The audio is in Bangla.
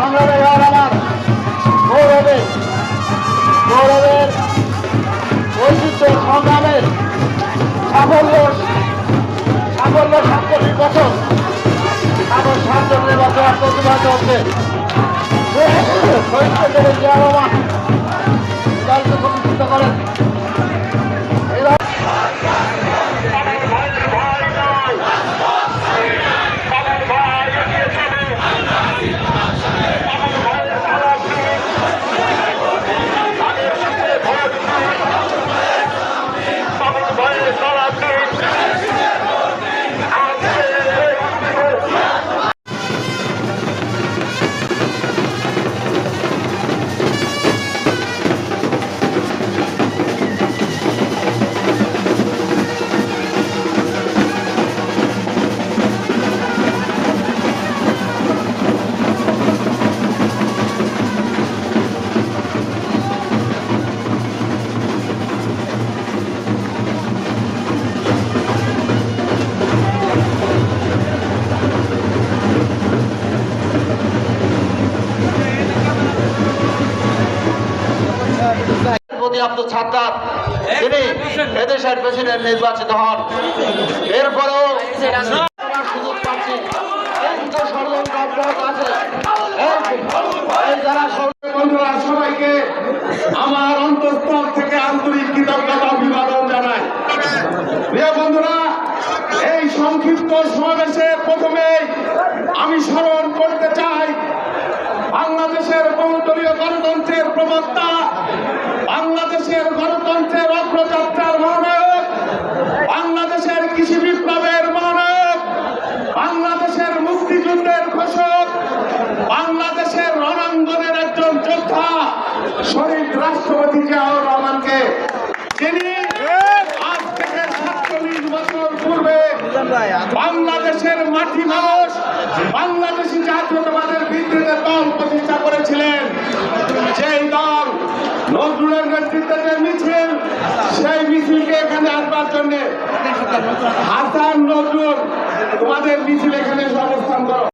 আমার গৌরবের ঐতিহ্য সংগ্রামের সাফল্য সাফল্য সাতচল্লিশ বছর এখন সাতচল্লিশ প্রতি আব্দুল তিনি এদেশের প্রেসিডেন্ট নির্বাচিত হন। এরপরেও সুযোগ পাচ্ছি। সবাইকে আমার থেকে আন্তরিক এই সংক্ষিপ্ত সমাবেশে প্রথমে আমি স্মরণ করতে চাই শহীদ রাষ্ট্রপতি জিয়াউর রহমানকে যিনি আজ থেকে সাতচল্লিশ বছর পূর্বে বাংলাদেশের মাটি মানুষ বাংলাদেশি জাতীয়তাবাদের ভিত্তিতে দল প্রতিষ্ঠা করেছিলেন। সেই দল নজরুলের নেতৃত্বে যে মিছিল সেই মিছিলকে এখানে আসবার জন্য হাসান নজরুল তোমাদের মিছিল এখানে অবস্থান করো।